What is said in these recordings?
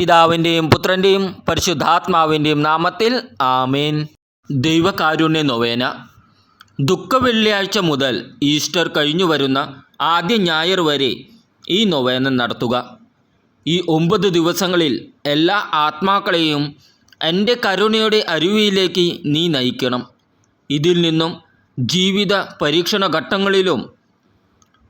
പിതാവിന്റെയും പുത്രന്റെയും പരിശുദ്ധാത്മാവിന്റെയും നാമത്തിൽ ആമേൻ. ദൈവകാരുണ്യ നൊവേന. ദുഃഖവെള്ളിയാഴ്ച മുതൽ ഈസ്റ്റർ കഴിഞ്ഞു വരുന്ന ആദ്യ ഞായർ വരെ ഈ നൊവേന നടത്തുക. ഈ ഒമ്പത് ദിവസങ്ങളിൽ എല്ലാ ആത്മാക്കളെയും എന്റെ കരുണയുടെ അരുവിയിലേക്ക് നീ നയിക്കണം. ഇതിൽ നിന്നും ജീവിത പരീക്ഷണ ഘട്ടങ്ങളിലും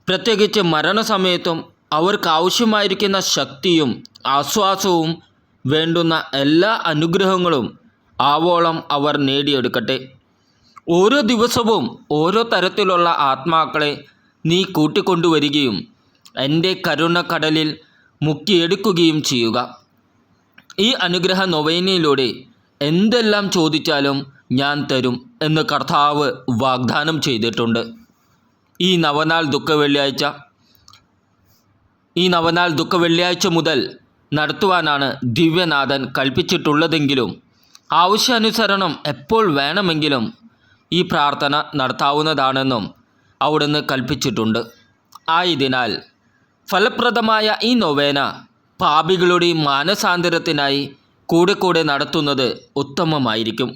പ്രത്യേകിച്ച് മരണസമയത്തും അവർക്ക് ആവശ്യമായിരിക്കുന്ന ശക്തിയും ആശ്വാസവും വേണ്ടുന്ന എല്ലാ അനുഗ്രഹങ്ങളും ആവോളം അവർ നേടിയെടുക്കട്ടെ. ഓരോ ദിവസവും ഓരോ തരത്തിലുള്ള ആത്മാക്കളെ നീ കൂട്ടിക്കൊണ്ടുവരികയും എന്റെ കരുണക്കടലിൽ മുക്കിയെടുക്കുകയും ചെയ്യുക. ഈ അനുഗ്രഹ നൊവേനയിലൂടെ എന്തെല്ലാം ചോദിച്ചാലും ഞാൻ തരും എന്ന് കർത്താവ് വാഗ്ദാനം ചെയ്തിട്ടുണ്ട്. ഈ നവനാൾ ദുഃഖ വെള്ളിയാഴ്ച ഈ നവനാൾ ദുഃഖ വെള്ളിയാഴ്ച മുതൽ നടത്തുവാനാണ് ദിവ്യനാഥൻ കൽപ്പിച്ചിട്ടുള്ളതെങ്കിലും ആവശ്യാനുസരണം എപ്പോൾ വേണമെങ്കിലും ഈ പ്രാർത്ഥന നടത്താവുന്നതാണെന്നും അവിടുന്ന് കൽപ്പിച്ചിട്ടുണ്ട്. ആയതിനാൽ ഫലപ്രദമായ ഈ നൊവേന പാപികളുടെ മാനസാന്തരത്തിനായി കൂടെ കൂടെ നടത്തുന്നത് ഉത്തമമായിരിക്കും.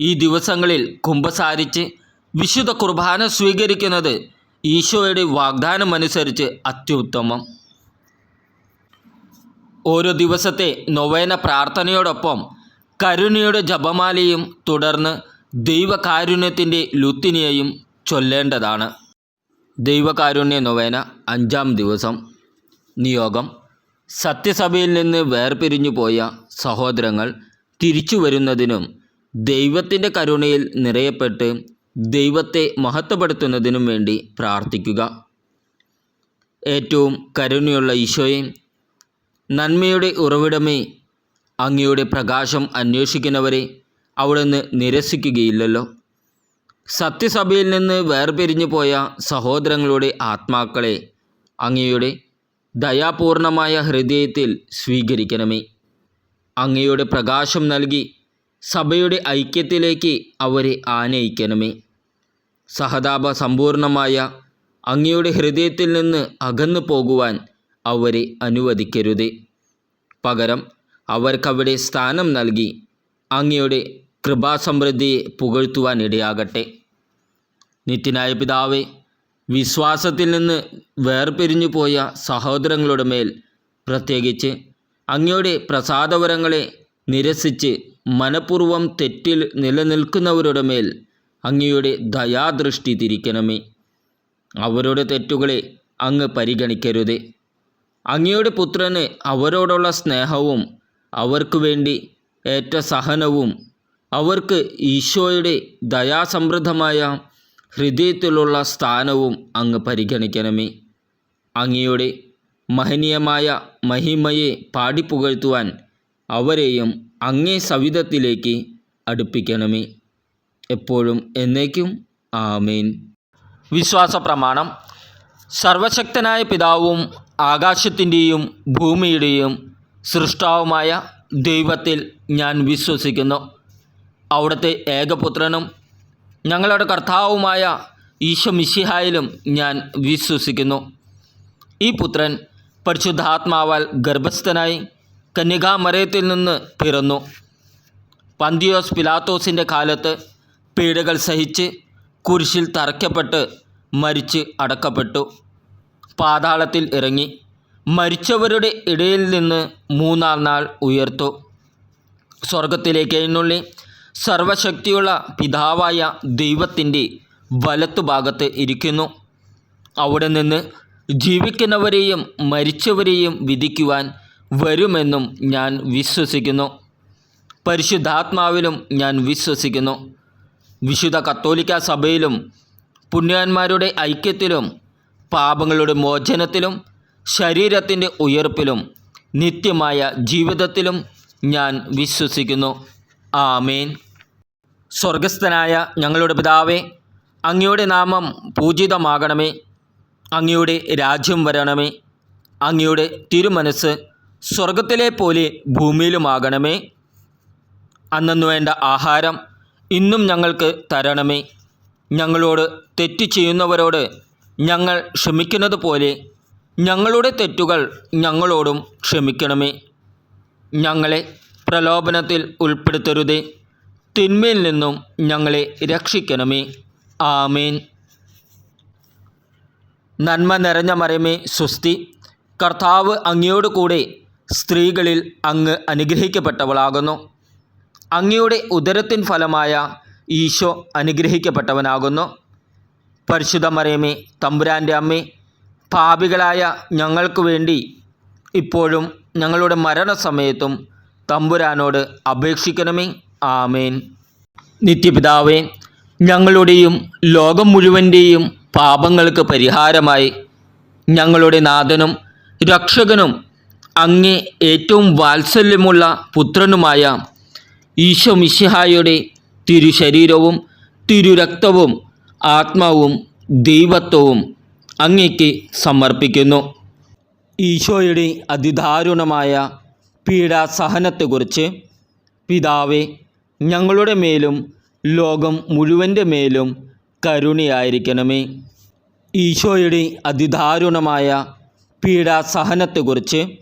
ഈ ദിവസങ്ങളിൽ കുമ്പസാരിച്ച് വിശുദ്ധ കുർബാന സ്വീകരിക്കുന്നത് ഈശോയുടെ വാഗ്ദാനം അനുസരിച്ച് അത്യുത്തമം. ഓരോ ദിവസത്തെ നൊവേന പ്രാർത്ഥനയോടൊപ്പം കരുണയുടെ ജപമാലയും തുടർന്ന് ദൈവകാരുണ്യത്തിന്റെ ലുത്തിനിയെയും ചൊല്ലേണ്ടതാണ്. ദൈവകാരുണ്യ നൊവേന അഞ്ചാം ദിവസം. നിയോഗം. സത്യസഭയിൽ നിന്ന് വേർപിരിഞ്ഞു പോയ സഹോദരങ്ങൾ തിരിച്ചു വരുന്നതിനും ദൈവത്തിന്റെ കരുണയിൽ നിറയപ്പെട്ട് ദൈവത്തെ മഹത്വപ്പെടുത്തുന്നതിനും വേണ്ടി പ്രാർത്ഥിക്കുക. ഏറ്റവും കരുണയുള്ള ഈശോയെ നന്മയുടെ ഉറവിടമേ അങ്ങയുടെ പ്രകാശം അന്വേഷിക്കുന്നവരെ അവിടുന്ന് നിരസിക്കുകയില്ലല്ലോ. സത്യസഭയിൽ നിന്ന് വേർപിരിഞ്ഞു പോയ സഹോദരങ്ങളുടെ ആത്മാക്കളെ അങ്ങയുടെ ദയാപൂർണമായ ഹൃദയത്തിൽ സ്വീകരിക്കണമേ. അങ്ങയുടെ പ്രകാശം നൽകി സഭയുടെ ഐക്യത്തിലേക്ക് അവരെ ആനയിക്കണമേ. സഹതാപ സമ്പൂർണമായ അങ്ങയുടെ ഹൃദയത്തിൽ നിന്ന് അകന്നു പോകുവാൻ അവരെ അനുവദിക്കരുത്. പകരം അവർക്കവിടെ സ്ഥാനം നൽകി അങ്ങയുടെ കൃപാസമൃദ്ധിയെ പുകഴ്ത്തുവാൻ ഇടയാകട്ടെ. നിത്യനായ പിതാവെ വിശ്വാസത്തിൽ നിന്ന് വേർപിരിഞ്ഞു പോയ സഹോദരങ്ങളുടെ മേൽ പ്രത്യേകിച്ച് അങ്ങയുടെ പ്രസാദവരങ്ങളെ നിരസിച്ച് മനഃപൂർവം തെറ്റിൽ നിലനിൽക്കുന്നവരുടെ മേൽ അങ്ങയുടെ ദയാദൃഷ്ടി തിരിക്കണമേ. അവരുടെ തെറ്റുകളെ അങ്ങ് പരിഗണിക്കരുതേ. അങ്ങയുടെ പുത്രന് അവരോടുള്ള സ്നേഹവും അവർക്ക് വേണ്ടി ഏറ്റ സഹനവും അവർക്ക് ഈശോയുടെ ദയാസമൃദ്ധമായ ഹൃദയത്തിലുള്ള സ്ഥാനവും അങ്ങ് പരിഗണിക്കണമേ. അങ്ങയുടെ മഹനീയമായ മഹിമയെ പാടിപ്പുകഴ്ത്തുവാൻ അവരെയും അങ്ങേ സവിധത്തിലേക്ക് അടുപ്പിക്കണമേ. എപ്പോഴും എന്നേക്കും. ആമേൻ. വിശ്വാസ പ്രമാണം സർവശക്തനായ പിതാവും ആകാശത്തിന്റെയും ഭൂമിയുടെയും സൃഷ്ടാവുമായ ദൈവത്തിൽ ഞാൻ വിശ്വസിക്കുന്നു. അവിടുത്തെ ഏകപുത്രനും ഞങ്ങളുടെ കർത്താവുമായ ഈശോ മിശിഹായിലും ഞാൻ വിശ്വസിക്കുന്നു. ഈ പുത്രൻ പരിശുദ്ധാത്മാവാൽ ഗർഭസ്ഥനായി കന്യകാമരയത്തിൽ നിന്ന് പിറന്നു. പന്തിയോസ് പിലാത്തോസിന്റെ കാലത്ത് പീഡകൾ സഹിച്ച് കുരിശിൽ തറയ്ക്കപ്പെട്ട് മരിച്ച് അടക്കപ്പെട്ടു. പാതാളത്തിൽ ഇറങ്ങി മരിച്ചവരുടെ ഇടയിൽ നിന്ന് മൂന്നാം നാൾ ഉയർത്തു. സ്വർഗത്തിലേക്ക് എഴുന്നള്ളി സർവശക്തിയുള്ള പിതാവായ ദൈവത്തിന്റെ വലത്തുഭാഗത്ത് ഇരിക്കുന്നു. അവിടെ നിന്ന് ജീവിക്കുന്നവരെയും മരിച്ചവരെയും വിധിക്കുവാൻ വരുമെന്നും ഞാൻ വിശ്വസിക്കുന്നു. പരിശുദ്ധാത്മാവിലും ഞാൻ വിശ്വസിക്കുന്നു. വിശുദ്ധ കത്തോലിക്ക സഭയിലും പുണ്യാന്മാരുടെ ഐക്യത്തിലും പാപങ്ങളുടെ മോചനത്തിലും ശരീരത്തിന്റെ ഉയർപ്പിലും നിത്യമായ ജീവിതത്തിലും ഞാൻ വിശ്വസിക്കുന്നു. ആമേൻ. സ്വർഗസ്ഥനായ ഞങ്ങളുടെ പിതാവേ അങ്ങയുടെ നാമം പൂജിതമാകണമേ. അങ്ങയുടെ രാജ്യം വരണമേ. അങ്ങയുടെ തിരുമനസ് സ്വർഗത്തിലെ പോലെ ഭൂമിയിലുമാകണമേ. അന്നു വേണ്ട ആഹാരം ഇന്നും ഞങ്ങൾക്ക് തരണമേ. ഞങ്ങളോട് തെറ്റ് ചെയ്യുന്നവരോട് ഞങ്ങൾ ക്ഷമിക്കുന്നത് പോലെ ഞങ്ങളുടെ തെറ്റുകൾ ഞങ്ങളോടും ക്ഷമിക്കണമേ. ഞങ്ങളെ പ്രലോഭനത്തിൽ ഉൾപ്പെടുത്തരുതേ. തിന്മയിൽ നിന്നും ഞങ്ങളെ രക്ഷിക്കണമേ. ആമേൻ. നന്മ നിറഞ്ഞ മരമേ സുസ്തി കർത്താവ് അങ്ങയോട് കൂടെ സ്ത്രീകളിൽ അങ്ങ് അനുഗ്രഹിക്കപ്പെട്ടവളാകുന്നു. അങ്ങയുടെ ഉദരത്തിൻ ഫലമായ ഈശോ അനുഗ്രഹിക്കപ്പെട്ടവനാകുന്നു. പരിശുദ്ധ മറിയമേ തമ്പുരാന്റെ അമ്മേ പാപികളായ ഞങ്ങൾക്ക് വേണ്ടി ഇപ്പോഴും ഞങ്ങളുടെ മരണസമയത്തും തമ്പുരാനോട് അപേക്ഷിക്കണമേ. ആമേൻ. നിത്യപിതാവേ ഞങ്ങളുടെയും ലോകം മുഴുവന്റെയും പാപങ്ങൾക്ക് പരിഹാരമായി ഞങ്ങളുടെ നാഥനും രക്ഷകനും അങ്ങേ ഏറ്റവും വാത്സല്യമുള്ള പുത്രനുമായ ഈശോ മിശിഹായുടെ തിരുശരീരവും തിരുരക്തവും ആത്മാവും ദൈവത്വവും അങ്ങേക്ക് സമർപ്പിക്കുന്നു. ഈശോയുടെ അതിദാരുണമായ പീഡാസഹനത്തെക്കുറിച്ച് പിതാവെ ഞങ്ങളുടെ മേലും ലോകം മുഴുവന്റെ മേലും കരുണയായിരിക്കണമേ. ഈശോയുടെ അതിദാരുണമായ പീഡാസഹനത്തെക്കുറിച്ച്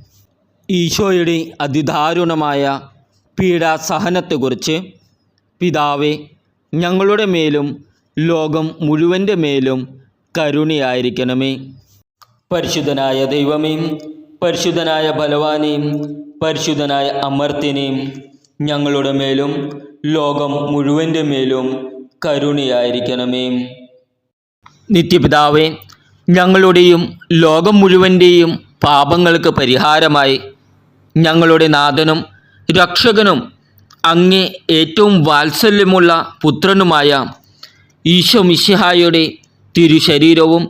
ഈശോയുടെ അതിദാരുണമായ പീഡാസഹനത്തെക്കുറിച്ച് പിതാവെ ഞങ്ങളുടെ മേലും ലോകം മുഴുവന്റെ മേലും കരുണയായിരിക്കണമേ. പരിശുദ്ധനായ ദൈവമേ പരിശുദ്ധനായ ബലവാനെയും പരിശുദ്ധനായ അമർത്തിനെയും ഞങ്ങളുടെ മേലും ലോകം മുഴുവന്റെ മേലും കരുണയായിരിക്കണമേ. നിത്യപിതാവേ ഞങ്ങളുടെയും ലോകം മുഴുവന്റെയും പാപങ്ങൾക്ക് പരിഹാരമായി ഞങ്ങളുടെ നാഥനും രക്ഷകനും അങ്ങേ ഏറ്റവും വാത്സല്യമുള്ള പുത്രനുമായ ഈശോ മിശിഹായുടെ തിരുശരീരവും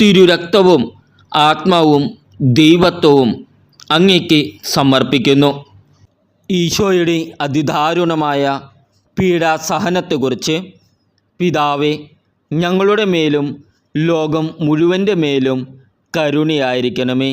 തിരുരക്തവും ആത്മാവും ദൈവത്വവും അങ്ങേക്ക് സമർപ്പിക്കുന്നു. ഈശോയുടെ അതിദാരുണമായ പീഡാസഹനത്തെക്കുറിച്ച് പിതാവെ ഞങ്ങളുടെ മേലും ലോകം മുഴുവന്റെ മേലും കരുണയായിരിക്കണമേ.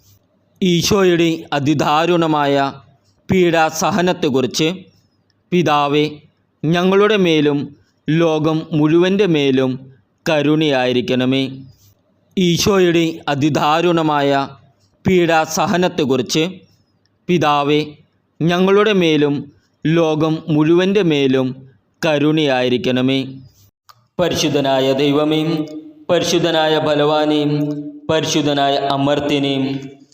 ഈശോയുടെ അതിദാരുണമായ പീഡാസഹനത്തെക്കുറിച്ച് പിതാവെ ഞങ്ങളുടെ മേലും ലോകം മുഴുവന്റെ മേലും കരുണയായിരിക്കണമേ. ഈശോയുടെ അതിദാരുണമായ പീഡാസഹനത്തെക്കുറിച്ച് പിതാവെ ഞങ്ങളുടെ മേലും ലോകം മുഴുവന്റെ മേലും കരുണയായിരിക്കണമേ. പരിശുദ്ധനായ ദൈവമേ പരിശുദ്ധനായ ബലവാനെയും പരിശുദ്ധനായ അമർത്തിനെയും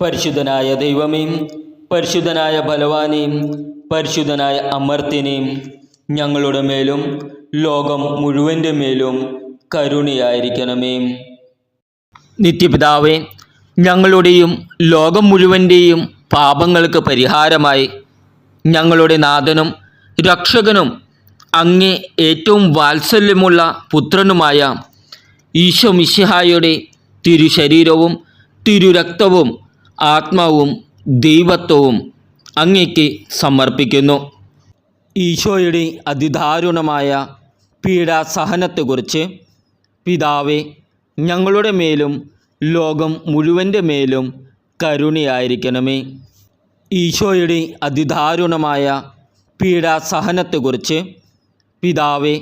പരിശുദ്ധനായ ദൈവമേ പരിശുദ്ധനായ ബലവാനെയും പരിശുദ്ധനായ അമർത്തിനെയും ഞങ്ങളുടെ മേലും ലോകം മുഴുവന്റെ മേലും കരുണയായിരിക്കണമേ. നിത്യപിതാവേ ഞങ്ങളുടെയും ലോകം മുഴുവന്റെയും പാപങ്ങൾക്ക് പരിഹാരമായി ഞങ്ങളുടെ നാഥനും രക്ഷകനും അങ്ങേ ഏറ്റവും വാത്സല്യമുള്ള പുത്രനുമായ ഈശോ മിശിഹായുടെ തിരുശരീരവും തിരുരക്തവും ആത്മാവും ദൈവത്വവും അങ്ങയ്ക്ക് സമർപ്പിക്കുന്നു. ഈശോയുടെ അതിദാരുണമായ പീഡാസഹനത്തെക്കുറിച്ച് പിതാവെ ഞങ്ങളുടെ മേലും ലോകം മുഴുവന്റെ മേലും കരുണയായിരിക്കണമേ. ഈശോയുടെ അതിദാരുണമായ പീഡാസഹനത്തെക്കുറിച്ച് പിതാവെ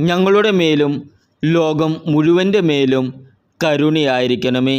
ഞങ്ങളുടെ മേലും ലോകം മുഴുവന്റെ മേലും കരുണയായിരിക്കണമേ.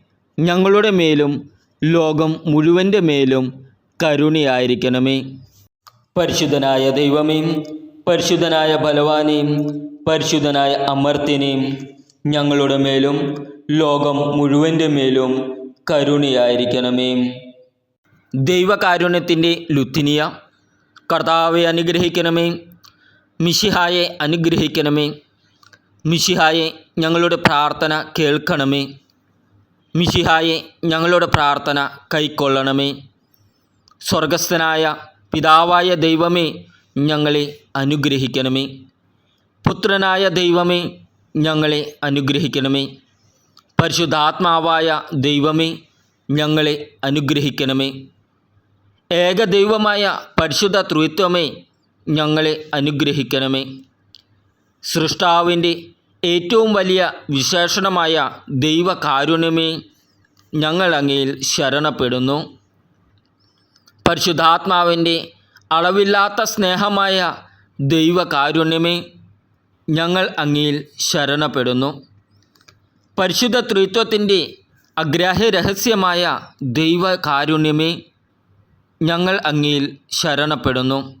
ഞങ്ങളുടെ മേലും ലോകം മുഴുവന്റെ മേലും കരുണയായിരിക്കണമേ. പരിശുദ്ധനായ ദൈവമേ പരിശുദ്ധനായ ബലവാനെയും പരിശുദ്ധനായ അമർത്തിനെയും ഞങ്ങളുടെ മേലും ലോകം മുഴുവന്റെ മേലും കരുണയായിരിക്കണമേ. ദൈവകാരുണ്യത്തിന്റെ ലുത്തിനിയ കർത്താവെ അനുഗ്രഹിക്കണമേ മിഷിഹായെ അനുഗ്രഹിക്കണമേ മിഷിഹായെ ഞങ്ങളുടെ പ്രാർത്ഥന കേൾക്കണമേ. മിഷിഹായെ ഞങ്ങളുടെ പ്രാർത്ഥന കൈക്കൊള്ളണമേ. സ്വർഗസ്ഥനായ പിതാവായ ദൈവമേ ഞങ്ങളെ അനുഗ്രഹിക്കണമേ. പുത്രനായ ദൈവമേ ഞങ്ങളെ അനുഗ്രഹിക്കണമേ. പരിശുദ്ധാത്മാവായ ദൈവമേ ഞങ്ങളെ അനുഗ്രഹിക്കണമേ. ഏകദൈവമായ പരിശുദ്ധ ത്രിത്വമേ ഞങ്ങളെ അനുഗ്രഹിക്കണമേ. സൃഷ്ടാവിന്റെ ഏറ്റവും വലിയ വിശേഷണമായ ദൈവകാരുണ്യമേ ഞങ്ങൾ അങ്ങയിൽ ശരണപ്പെടുന്നു. പരിശുദ്ധാത്മാവിന്റെ അളവില്ലാത്ത സ്നേഹമായ ദൈവകാരുണ്യമേ ഞങ്ങൾ അങ്ങയിൽ ശരണപ്പെടുന്നു. പരിശുദ്ധ ത്രിത്വത്തിന്റെ അഗ്രാഹ്യ രഹസ്യമായ ദൈവകാരുണ്യമേ ഞങ്ങൾ അങ്ങയിൽ ശരണപ്പെടുന്നു.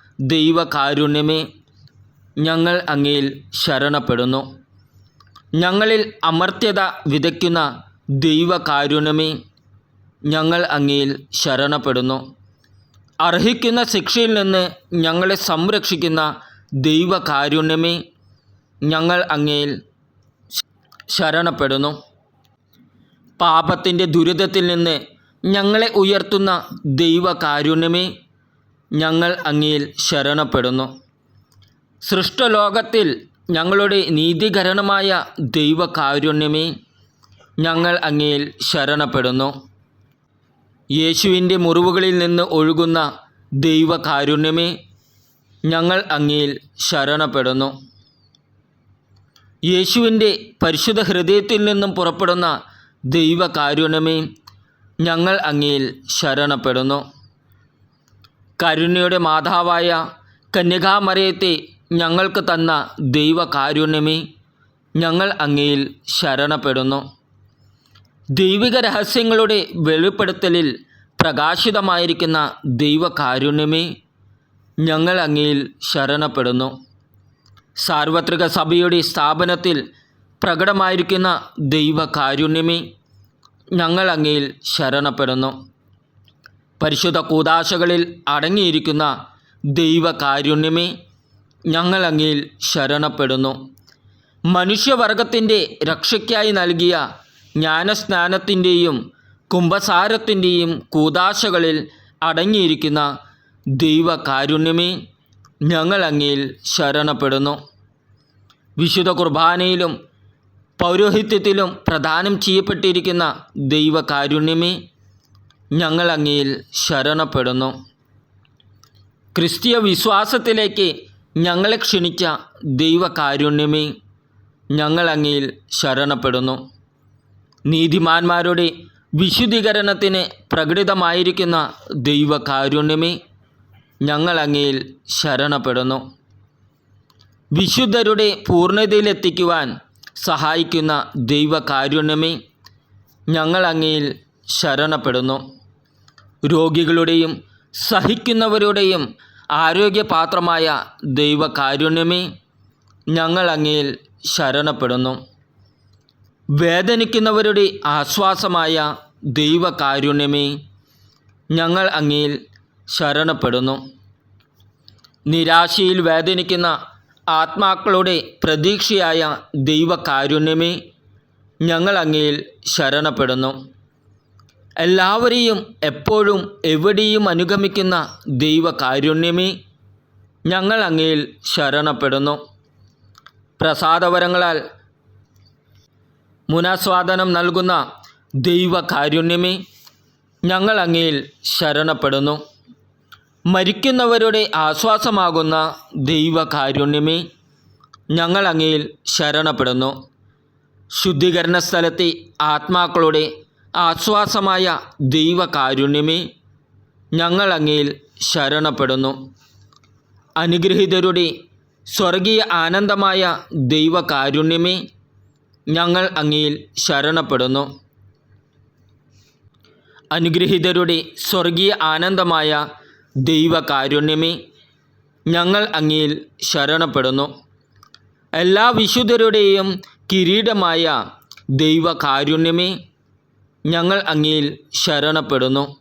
ദൈവകാരുണ്യമേ ഞങ്ങൾ അങ്ങയിൽ ശരണപ്പെടുന്നു. ഞങ്ങളിൽ അമർത്യത വിതയ്ക്കുന്ന ദൈവകാരുണ്യമേ ഞങ്ങൾ അങ്ങയിൽ ശരണപ്പെടുന്നു. അർഹിക്കുന്ന ശിക്ഷയിൽ നിന്ന് ഞങ്ങളെ സംരക്ഷിക്കുന്ന ദൈവകാരുണ്യമേ ഞങ്ങൾ അങ്ങയിൽ ശരണപ്പെടുന്നു. പാപത്തിന്റെ ദുരിതത്തിൽ നിന്ന് ഞങ്ങളെ ഉയർത്തുന്ന ദൈവകാരുണ്യമേ ഞങ്ങൾ അങ്ങയിൽ ശരണപ്പെടുന്നു. സൃഷ്ടലോകത്തിൽ ഞങ്ങളുടെ നീതികരണമായ ദൈവകാരുണ്യമേ ഞങ്ങൾ അങ്ങയിൽ ശരണപ്പെടുന്നു. യേശുവിന്റെ മുറിവുകളിൽ നിന്ന് ഒഴുകുന്ന ദൈവകാരുണ്യമേ ഞങ്ങൾ അങ്ങയിൽ ശരണപ്പെടുന്നു. യേശുവിന്റെ പരിശുദ്ധ ഹൃദയത്തിൽ നിന്നും പുറപ്പെടുന്ന ദൈവകാരുണ്യമേ ഞങ്ങൾ അങ്ങയിൽ ശരണപ്പെടുന്നു. കരുണയുടെ മാതാവായ കന്യകാമറിയത്തെ ഞങ്ങൾക്ക് തന്ന ദൈവകാരുണ്യമേ ഞങ്ങൾ അങ്ങയിൽ ശരണപ്പെടുന്നു. ദൈവിക രഹസ്യങ്ങളുടെ വെളിപ്പെടുത്തലിൽ പ്രകാശിതമായിരിക്കുന്ന ദൈവകാരുണ്യമേ ഞങ്ങൾ അങ്ങയിൽ ശരണപ്പെടുന്നു. സാർവത്രിക സഭയുടെ സ്ഥാപനത്തിൽ പ്രകടമായിരിക്കുന്ന ദൈവകാരുണ്യമേ ഞങ്ങൾ അങ്ങയിൽ ശരണപ്പെടുന്നു. പരിശുദ്ധ കൂതാശകളിൽ അടങ്ങിയിരിക്കുന്ന ദൈവകാരുണ്യമേ ഞങ്ങൾ ശരണപ്പെടുന്നു. മനുഷ്യവർഗത്തിന്റെ രക്ഷയ്ക്കായി നൽകിയ ജ്ഞാനസ്നാനത്തിന്റെയും കുംഭസാരത്തിന്റെയും കൂതാശകളിൽ അടങ്ങിയിരിക്കുന്ന ദൈവകാരുണ്യമേ ഞങ്ങൾ ശരണപ്പെടുന്നു. വിശുദ്ധ കുർബാനയിലും പൗരോഹിത്യത്തിലും പ്രദാനം ചെയ്യപ്പെട്ടിരിക്കുന്ന ദൈവകാരുണ്യമേ ഞങ്ങൾ അങ്ങയിൽ ശരണപ്പെടുന്നു. ക്രിസ്തീയ വിശ്വാസത്തിലേക്ക് ഞങ്ങളെ ക്ഷണിച്ച ദൈവകാരുണ്യമേ ഞങ്ങൾ അങ്ങയിൽ ശരണപ്പെടുന്നു. നീതിമാന്മാരുടെ വിശുദ്ധീകരണത്തിന് പ്രകടിതമായിരിക്കുന്ന ദൈവകാരുണ്യമേ ഞങ്ങൾ അങ്ങയിൽ ശരണപ്പെടുന്നു. വിശുദ്ധരുടെ പൂർണതയിലെത്തിക്കുവാൻ സഹായിക്കുന്ന ദൈവകാരുണ്യമേ ഞങ്ങൾ അങ്ങയിൽ ശരണപ്പെടുന്നു. രോഗികളുടെയും സഹിക്കുന്നവരുടെയും ആരോഗ്യപാത്രമായ ദൈവകാരുണ്യമേ ഞങ്ങൾ അങ്ങയിൽ ശരണപ്പെടുന്നു. വേദനിക്കുന്നവരുടെ ആശ്വാസമായ ദൈവകാരുണ്യമേ ഞങ്ങൾ അങ്ങയിൽ ശരണപ്പെടുന്നു. നിരാശയിൽ വേദനിക്കുന്ന ആത്മാക്കളുടെ പ്രതീക്ഷയായ ദൈവകാരുണ്യമേ ഞങ്ങൾ അങ്ങയിൽ ശരണപ്പെടുന്നു. എല്ലാവരെയും എപ്പോഴും എവിടെയും അനുഗമിക്കുന്ന ദൈവകാരുണ്യമേ ഞങ്ങൾ അങ്ങയിൽ ശരണപ്പെടുന്നു. പ്രസാദവരങ്ങളാൽ മുനാസ്വാദനം നൽകുന്ന ദൈവകാരുണ്യമേ ഞങ്ങൾ അങ്ങയിൽ ശരണപ്പെടുന്നു. മരിക്കുന്നവരുടെ ആശ്വാസമാകുന്ന ദൈവകാരുണ്യമേ ഞങ്ങൾ അങ്ങയിൽ ശരണപ്പെടുന്നു. ശുദ്ധീകരണ സ്ഥലത്തെ ആത്മാക്കളുടെ ആശ്വാസമായ ദൈവകാരുണ്യമേ ഞങ്ങൾ അങ്ങയിൽ ശരണപ്പെടുന്നു. അനുഗ്രഹീതരുടെ സ്വർഗീയ ആനന്ദമായ ദൈവകാരുണ്യമേ ഞങ്ങൾ അങ്ങയിൽ ശരണപ്പെടുന്നു. അനുഗ്രഹീതരുടെ സ്വർഗീയ ആനന്ദമായ ദൈവകാരുണ്യമേ ഞങ്ങൾ അങ്ങയിൽ ശരണപ്പെടുന്നു. എല്ലാ വിശുദ്ധരുടെയും കിരീടമായ ദൈവകാരുണ്യമേ ഞങ്ങൾ അങ്ങയിൽ ശരണപ്പെടുന്നു.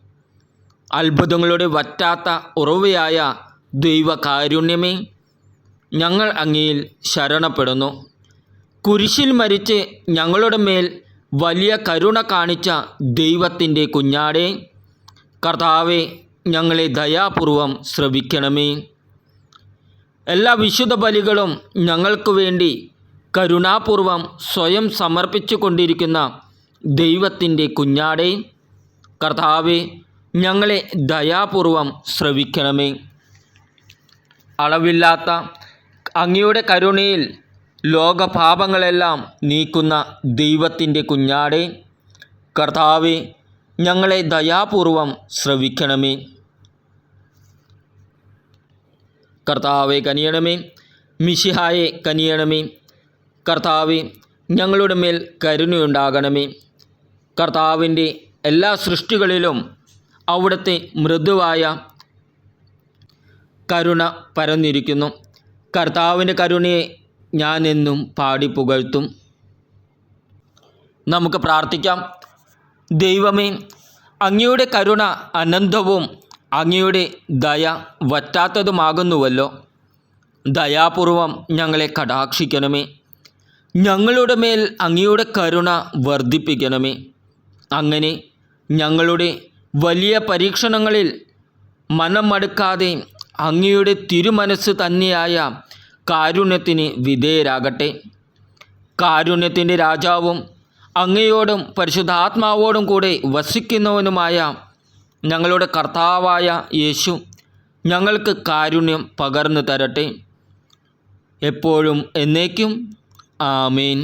അത്ഭുതങ്ങളുടെ വറ്റാത്ത ഉറവയായ ദൈവകാരുണ്യമേ ഞങ്ങൾ അങ്ങയിൽ ശരണപ്പെടുന്നു. കുരിശിൽ മരിച്ച് ഞങ്ങളുടെ മേൽ വലിയ കരുണ കാണിച്ച ദൈവത്തിന്റെ കുഞ്ഞാടെ കർത്താവെ ഞങ്ങളെ ദയാപൂർവം ശ്രവിക്കണമേ. എല്ലാ വിശുദ്ധ ബലികളും ഞങ്ങൾക്ക് വേണ്ടി കരുണാപൂർവം സ്വയം സമർപ്പിച്ചു കൊണ്ടിരിക്കുന്ന ദൈവത്തിന്റെ കുഞ്ഞാടെ കർത്താവെ ഞങ്ങളെ ദയാപൂർവം ശ്രവിക്കണമേ. അളവില്ലാത്ത അങ്ങയുടെ കരുണയിൽ ലോകപാപങ്ങളെല്ലാം നീക്കുന്ന ദൈവത്തിന്റെ കുഞ്ഞാടെ കർത്താവെ ഞങ്ങളെ ദയാപൂർവം ശ്രവിക്കണമേ. കർത്താവെ കനിയണമേ മിശിഹായെ കനിയണമേ. കർത്താവെ ഞങ്ങളുടെ മേൽ കരുണയുണ്ടാകണമേ. കർത്താവിന്റെ എല്ലാ സൃഷ്ടികളിലും അവിടുത്തെ മൃദുവായ കരുണ പരന്നിരിക്കുന്നു. കർത്താവിന്റെ കരുണയെ ഞാൻ എന്നും പാടി പുകഴ്ത്തും. നമുക്ക് പ്രാർത്ഥിക്കാം. ദൈവമേ അങ്ങയുടെ കരുണ അനന്തവും അങ്ങയുടെ ദയ വറ്റാത്തതുമാകുന്നുവല്ലോ. ദയാപൂർവം ഞങ്ങളെ കടാക്ഷിക്കണമേ. ഞങ്ങളുടെ മേൽ അങ്ങയുടെ കരുണ വർദ്ധിപ്പിക്കണമേ. അങ്ങനെ ഞങ്ങളുടെ വലിയ പരീക്ഷണങ്ങളിൽ മനം മടുക്കാതെ അങ്ങയുടെ തിരുമനസ് തന്നെയായ കാരുണ്യത്തിന് വിധേയരാകട്ടെ. കാരുണ്യത്തിന്റെ രാജാവും അങ്ങയോടും പരിശുദ്ധാത്മാവോടും കൂടെ വസിക്കുന്നവനുമായ ഞങ്ങളുടെ കർത്താവായ യേശു ഞങ്ങൾക്ക് കാരുണ്യം പകർന്നു തരട്ടെ. എപ്പോഴും എന്നേക്കും. ആമേൻ.